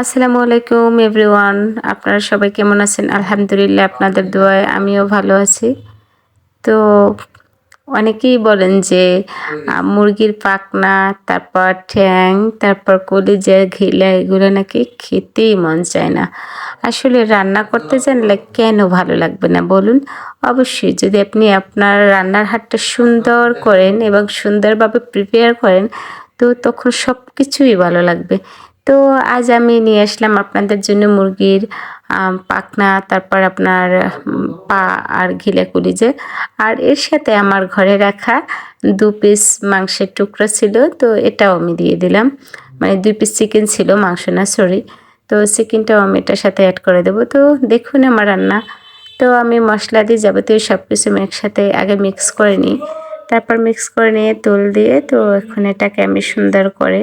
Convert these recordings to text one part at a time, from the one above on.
আসসালামু আলাইকুম, এভরিওয়ান। আপনারা সবাই কেমন আছেন? আলহামদুলিল্লাহ, আপনাদের দোয়ায় আমিও ভালো আছি। তো অনেকেই বলেন যে মুরগির পাখনা, তারপর ঠ্যাং, তারপর কলিজা ঘিলা, এগুলো নাকি খেতেই মন চায় না। আসলে রান্না করতে জানলে কেন ভালো লাগবে না বলুন? অবশ্যই যদি আপনি আপনার রান্নার হাতটা সুন্দর করেন এবং সুন্দরভাবে প্রিপেয়ার করেন, তো তখন সব কিছুই ভালো লাগবে। তো আজ আমি নিয়ে আসলাম আপনাদের জন্য মুরগির পাখনা, তারপর আপনার পা আর ঘিলা কলিজে আর এর সাথে আমার ঘরে রাখা দু পিস মাংসের টুকরো ছিল, তো এটাও আমি দিয়ে দিলাম। মানে দুই পিস চিকেন ছিল, মাংস না সরি তো চিকেনটাও আমি এটার সাথে অ্যাড করে দেবো। তো দেখুন আমার রান্না। তো আমি মশলা দিয়ে যাবতীয় সব কিছু একসাথে আগে মিক্স করে নিই। তারপর মিক্স করে নিয়ে, তুল দিয়ে তো এখন এটাকে আমি সুন্দর করে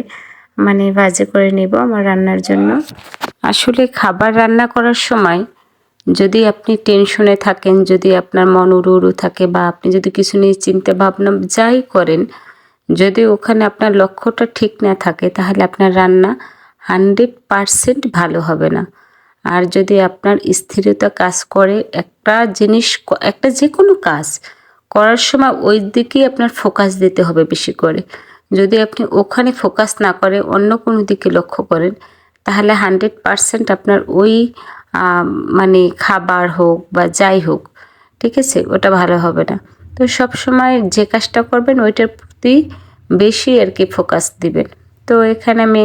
মানে ভাজি করে নিব আমার রান্নার জন্য। আসলে খাবার রান্না করার সময় যদি আপনি টেনশনে থাকেন, যদি আপনার মন উড়ু উড়ু থাকে বা আপনি যদি কিছু নিয়ে চিন্তা ভাবনা যাই করেন, যদি ওখানে আপনার লক্ষ্যটা ঠিক না থাকে, তাহলে আপনার রান্না হান্ড্রেড পারসেন্ট ভালো হবে না। আর যদি আপনার স্থিরতা কাজ করে, একটা জিনিস, একটা যে কোনো কাজ করার সময় ওই দিকেই আপনার ফোকাস দিতে হবে বেশি করে। যদি আপনি ওখানে ফোকাস না করে অন্য কোনো দিকে লক্ষ্য করেন, তাহলে হান্ড্রেড পারসেন্ট আপনার ওই মানে খাবার হোক বা যাই হোক, ঠিক আছে? ওটা ভালো হবে না। তো সব সময় যে কাজটা করবেন ওইটার প্রতি বেশি আর কি ফোকাস দিবেন। তো এখানে আমি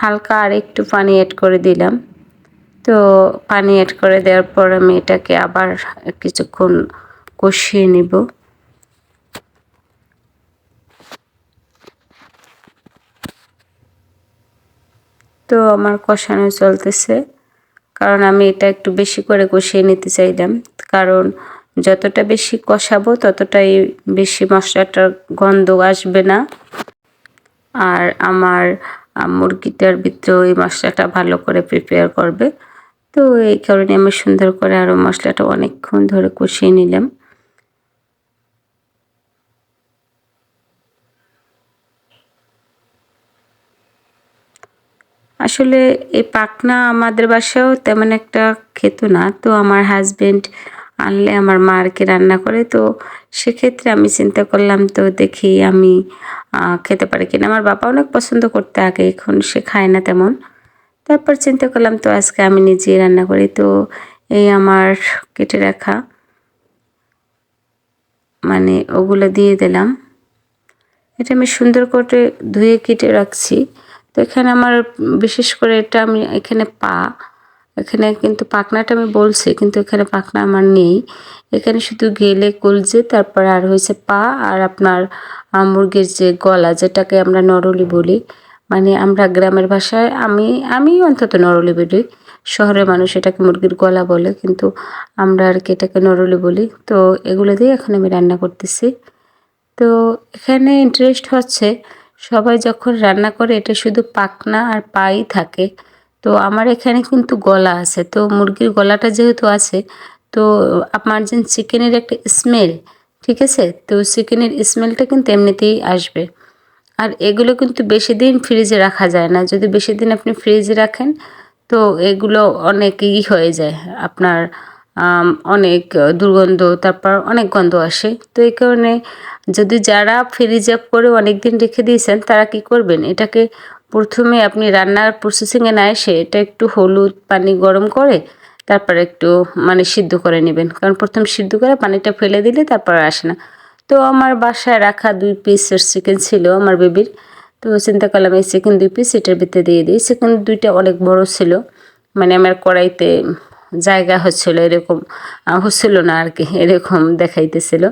হালকা আর একটু পানি অ্যাড করে দিলাম। তো পানি অ্যাড করে দেওয়ার পর আমি এটাকে আবার কিছুক্ষণ কষিয়ে নিব। তো আমার কষানো চলতেছে। কারণ আমি এটা একটু বেশি করে কষিয়ে নিতে চাইলাম। কারণ যতটা বেশি কষাবো, ততটাই বেশি মশলাটার গন্ধ আসবে না। আর আমার মুরগিটার ভিতরে ওই মশলাটা ভালো করে প্রিপেয়ার করবে। তো এই কারণে আমি সুন্দর করে আরও মশলাটা অনেকক্ষণ ধরে কষিয়ে নিলাম। আসলে এই পাখনা আমাদের বাসায়ও তেমন একটা খেত না। তো আমার হাজবেন্ড আনলে আমার মা আর কি রান্না করে, তো সেক্ষেত্রে আমি চিন্তা করলাম, তো দেখি আমি খেতে পারি কিনা। আমার বাবা অনেক পছন্দ করতে আগে, এখন সে খায় না তেমন। তারপর চিন্তা করলাম, তো আজকে আমি নিজেই রান্না করি। তো এই আমার কেটে রাখা মানে ওগুলো দিয়ে দিলাম। এটা আমি সুন্দর করে ধুয়ে কেটে রাখছি। তো এখানে আমার বিশেষ করে এটা আমি এখানে পা, এখানে কিন্তু পাখনাটা আমি বলছি, কিন্তু এখানে পাখনা আমার নেই। এখানে শুধু গেলে কলজে, তারপর আর হয়েছে পা আর আপনার মুরগির যে গলা, যেটাকে আমরা নরলি বলি। মানে আমরা গ্রামের ভাষায় আমি আমি অন্তত নরলি বলি। শহরের মানুষ এটাকে মুরগির গলা বলে, কিন্তু আমরা আর কি এটাকে নরলি বলি। তো এগুলো দিয়ে এখন আমি রান্না করতেছি। তো এখানে ইন্টারেস্ট হচ্ছে সবাই যখন রান্না করে, এটা শুধু পাখনা আর পাই থাকে। তো আমার এখানে কিন্তু গলা আছে। তো মুরগির গলাটা যেহেতু আছে, তো আমার যে চিকেনের একটা স্মেল ঠিক আছে? তো চিকেনের স্মেলটা কিন্তু এমনিতেই আসবে। আর এগুলো কিন্তু বেশি দিন ফ্রিজে রাখা যায় না। যদি বেশি দিন আপনি ফ্রিজে রাখেন, তো এগুলো অনেক ই হয়ে যায়। আপনার অনেক দুর্গন্ধ, তারপর অনেক গন্ধ আসে। তো এই কারণে যদি যারা ফ্রিজে করে অনেক দিন রেখে দিয়েছেন, তারা কি করবেন? এটাকে প্রথমে আপনি রান্নার প্রসেসিংয়ে না এসে এটা একটু হলুদ পানি গরম করে তারপর একটু মানে সিদ্ধ করে নেবেন। কারণ প্রথম সিদ্ধ করে পানিটা ফেলে দিলে তারপর আসে না। তো আমার বাসায় রাখা দুই পিসের চিকেন ছিল আমার বেবির। তো চিন্তা করলাম এই চিকেন দুই পিস এটার ভিতরে দিয়ে দিই। চিকেন দুইটা অনেক বড় ছিল। মানে আমার কড়াইতে জায়গা হচ্ছিল এরকম হচ্ছিল না আর কি, এরকম দেখাইতেছিল।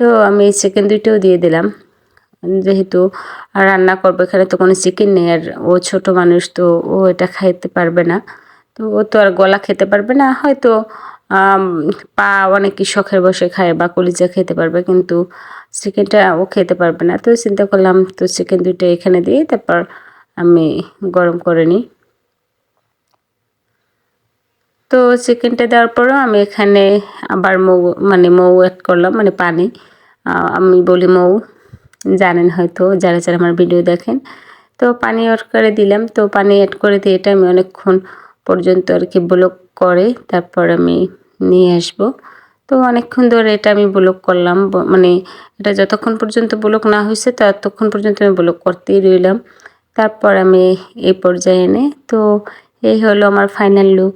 তো আমি চিকেন দুইটাও দিয়ে দিলাম। যেহেতু রান্না করব, এখানে তো কোনো চিকেন নেই, আর ও ছোট মানুষ, তো ও এটা খাইতে পারবে না। তো ও তো আর গলা খেতে পারবে না, হয়তো পা অনেকই শখের বসে খায় বা কলিজা খেতে পারবে, কিন্তু চিকেনটা ও খেতে পারবে না। তো চিন্তা করলাম, তো চিকেন দুইটা এখানে দিয়ে তারপর আমি গরম করে নিই। তো চিকেনটা দেওয়ার পরও আমি এখানে আবার মৌ মানে মৌ অ্যাড করলাম মানে পানি। আমি বলি মৌ, জানেন হয়তো, যারা যারা আমার ভিডিও দেখেন। তো পানি অ্যাড করে দিলাম। তো পানি অ্যাড করে দিয়ে এটা আমি অনেকক্ষণ পর্যন্ত আর কি ব্লক করে তারপর আমি নিয়ে আসব। তো অনেকক্ষণ ধরে এটা আমি ব্লক করলাম। মানে এটা যতক্ষণ পর্যন্ত ব্লক না হয়েছে, ততক্ষণ পর্যন্ত আমি ব্লক করতেই রইলাম। তারপর আমি এই পর্যায়ে এনে, তো এই হলো আমার ফাইনাল লুক।